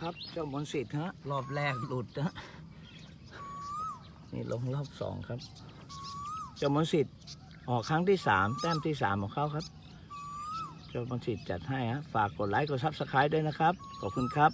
ครับ เจ้ามนสิทธิ์ฮะรอบแรกหลุดนะนี่ลงรอบสองครับ เจ้ามนสิทธิ์ออกครั้งที่สามแต้มที่สามของเขาครับ เจ้ามนสิทธิ์จัดให้ฮะฝากกดไลค์กดซับสไครต์ด้วยนะครับ ขอบคุณครับ